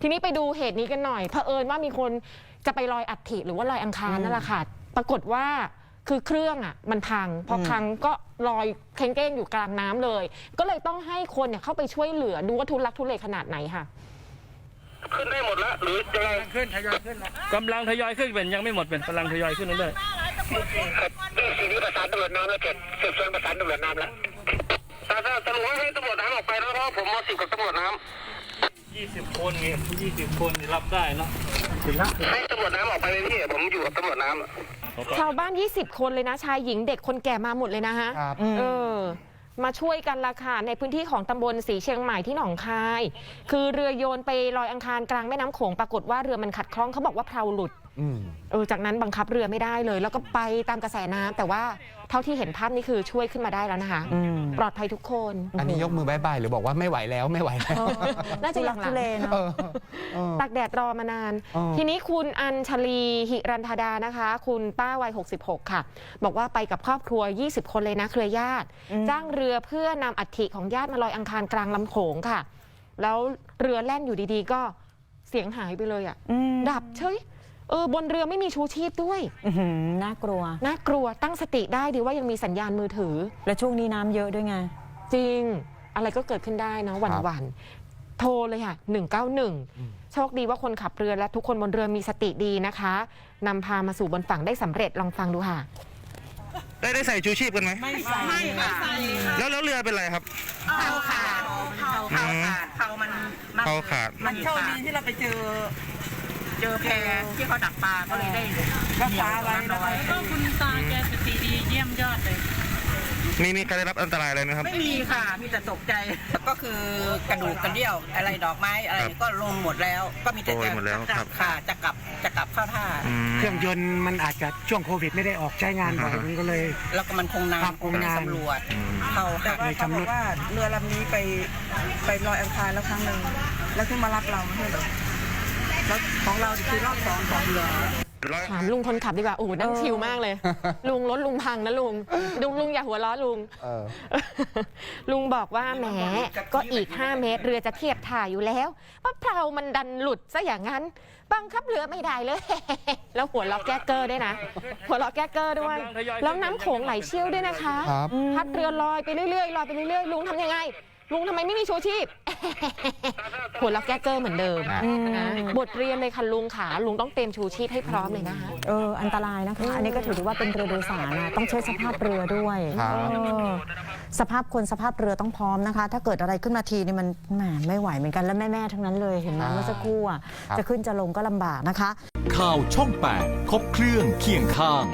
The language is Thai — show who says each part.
Speaker 1: ทีนี้ไปดูเหตุนี้กันหน่อยเผอิญว่ามีคนจะไปลอยอัฐิหรือว่าลอยอังคารนั่นแหละค่ะ ปรากฏว่าคือเครื่องอะมันพัง พอพังก็ลอยเค้งเก้งอยู่กลางน้ำเลย ก็เลยต้องให้คนเนี่ยเข้าไปช่วยเหลือดูว่าทุลักทุเลขนาดไหนค่ะ
Speaker 2: ขึ้นได้หมดแล้วหรือยังไง
Speaker 3: ขึ้นทยอยขึ้นแล้วกำลังทยอยขึ้นเป็นยังไม่หมดเป็นกำลังทยอยขึ้นเรื่อย
Speaker 2: ครับที่สีนี้ประสานตำรวจน้ำแล้วเจ็ดสืบสวนประสานตำรวจน้ำแล้วแต่ถ้าตำรวจให้ตำรวจน้ำออกไปแล้วเพราะผมมาสิบกับตำรวจน้
Speaker 3: ๆ ยี่สิบคนไงยี่สิบคนนี่รับได้เนาะถึงนะำ
Speaker 2: ให้ตำรวจน้ำออกไปเลยพี่ผมอยู่กับตำรวจน้ำ
Speaker 1: ชาวบ้าน 20 คนเลยนะ ชายหญิงเด็กคนแก่มาหมดเลยนะฮะ
Speaker 4: ครับ
Speaker 1: เออ มาช่วยกันละค่ะในพื้นที่ของตำบลสีเชียงใหม่ที่หนองคาย คือเรือโยนไปลอยอังคารกลางแม่น้ำโขงปรากฏว่าเรือมันขัดข้องเขาบอกว่าเพลาหลุด
Speaker 4: อืม
Speaker 1: เออจากนั้นบังคับเรือไม่ได้เลย แล้วก็ไปตามกระแสน้ำแต่ว่า เท่าที่เห็นภาพนี่คือช่วยขึ้นมาได้แล้วนะคะ ปลอดภัยทุกคน
Speaker 4: อันนี้ยกมือบายบายหรือบอกว่าไม่ไหวแล้วไม่ไหวแล้ว
Speaker 1: น่าจะอย่างหลัง
Speaker 4: เออเออ
Speaker 1: ตากแดดรอมานาน
Speaker 4: อ๋อ
Speaker 1: ทีนี้คุณอัญชลีหิรันธดานะคะ คุณป้าวัย 66 ค่ะ บอกว่าไปกับครอบครัว 20 คนเลยนะเครือญาติจ้างเรือเพื่อนำอัฐิของญาติมาลอยอังคารกลางลำโขงค่ะ แล้วเรือแล่นอยู่ดีๆ ก็เสียงหายไปเลยอะ่ะดับเฉย เออบนเรือไม่มีชูชีพด้วย
Speaker 5: อื้อหือน่ากลัว
Speaker 1: น่ากลัวตั้งสติได้ดีว่ายังมีสัญญาณมือถือ
Speaker 5: และช่วงนี้น้ำเยอะด้วยไง
Speaker 1: จริง อะไรก็เกิดขึ้นได้นะวันวันๆโทรเลยค่ะ 191 โชคดีว่าคนขับเรือและทุกคนบนเรือมีสติดีนะคะนำพามาสู่บนฝั่งได้สำเร็จลองฟังดูค่ะ
Speaker 2: ได้ได้ใส่ชูชีพกันไหม
Speaker 6: ไม่ใส่ไม่ใส่
Speaker 2: แล้วแล้วเรือเป็นไรครับ
Speaker 6: เขาขาดเขาขาดเขามันมัน
Speaker 2: เขาขาด
Speaker 6: มันโชคดีที่เราไปเจอ เจอแพที่เขาดักปลาก็เลยได้รักษาไว้น้อย
Speaker 7: ก็คุณตาแกสติดีเยี่ยมยอดเลย
Speaker 2: มีมีใครได้รับอันตรายเลยไหมครับ
Speaker 6: ไม่มีค่ะ มีแต่ตกใจ ก็คือกระดูกกระเดี่ยว อะไรดอกไม้อะไร
Speaker 2: ครับ
Speaker 6: ก็ลงหมดแล้ว ก็มีแต่
Speaker 2: โอ้ย
Speaker 6: จะ
Speaker 2: หมดแล้ว
Speaker 6: จะ
Speaker 2: ครับ
Speaker 6: ค่ะจะกลับจะกลับเข้าท่า
Speaker 2: อืม
Speaker 8: เครื่องยนต์มันอาจจะช่วงโควิดไม่ได้ออกใช้งานบ่อย
Speaker 2: อ่าฮะ
Speaker 8: มันก็เลย
Speaker 6: แล้วก็มันคงนาน
Speaker 8: ครับคงนาน
Speaker 6: สำรวจ
Speaker 2: อืม
Speaker 6: เขา
Speaker 8: แต่
Speaker 6: หัก
Speaker 8: ว่าเขาบอกว่า
Speaker 9: เรือลำนี้ไปไปลอยอังคารแล้วครั้งหนึ่งแล้วขึ้นมารับเราไม่ใช่เหรอ แล้วของเราคือรอบสองของเรือ
Speaker 1: ถามลุงคนขับดีกว่า โอ้โหนั่งชิลมากเลย ลุงรถลุงพังนะลุง ลุงลุงอย่าหัวล้อลุง
Speaker 4: เออ
Speaker 1: ลุงบอกว่าแหมก็อีก 5 เมตร เรือจะเทียบท่าอยู่แล้วว่าเพลามันดันหลุดซะอย่างนั้น บังคับเรือไม่ได้เลย แล้วหัวเราะแก้เกอร์ด้วยนะ หัวเราะแก้เกอร์ด้วย แล้วน้ำโขงไหลเชี่ยวด้วยนะคะ
Speaker 4: ครับ
Speaker 1: พัดเรือลอยไปเรื่อยๆลอยไปเรื่อยๆลุงทำยังไง ลุงทำไมไม่มีชูชีพ หัวเราะแก้เกอร์เหมือนเดิม
Speaker 4: อะ
Speaker 1: นะบทเรียนเลยค่ะลุงขาลุงต้องเตรียมชูชีพให้พร้อมเลยนะคะ
Speaker 5: เอออันตรายนะคะ อันนี้ก็ถือได้ว่าเป็นเรือโดยสารนะต้องเช็คสภาพเรือด้วย
Speaker 4: ครับ
Speaker 5: เออสภาพคนสภาพเรือต้องพร้อมนะคะ ถ้าเกิดอะไรขึ้นมาทีนี่มันแหมไม่ไหวเหมือนกันและแม่ๆทั้งนั้นเลยเห็นไหม
Speaker 4: ใช่
Speaker 5: เมื่อสักครู่อะ
Speaker 4: ครับ
Speaker 5: จะขึ้นจะลงก็ลำบากนะคะ
Speaker 10: ข่าวช่อง 8 ครบเครื่องเคียงข้าง